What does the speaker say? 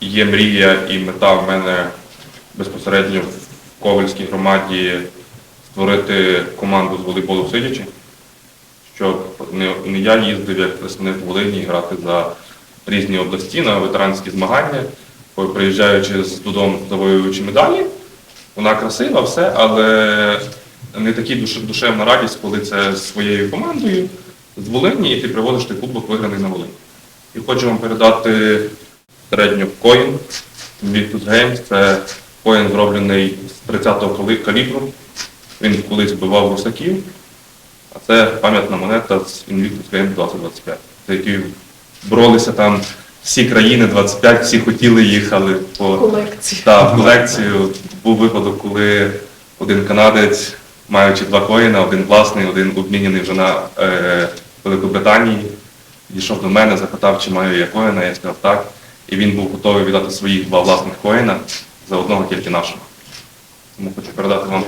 Є мрія і мета в мене безпосередньо в Ковальській громаді створити команду з волейболу сидячи, щоб не, я їздив як представник Волині грати за різні області на ветеранські змагання, приїжджаючи з додому завоюючи медалі. Вона красива, все, але не такі душевна радість, коли це з своєю командою з Волині, і ти приводиш той кубок виграний на Волині. І хочу вам передати середньо коін Invictus Games. Це коін зроблений з 30-го калібру. Він колись вбивав русаків, а це пам'ятна монета з Invictus Games 2025, за якою боролися там всі країни 25, всі хотіли їх, але по колекції. та, в колекцію був випадок, коли один канадець, маючи два коїна, один власний, один обміняний вже на е, Великобританії, дійшов до мене, запитав, чи маю я коїна, я сказав так. І він був готовий віддати своїх два власних коїна за одного тільки нашого. Тому хочу передати вам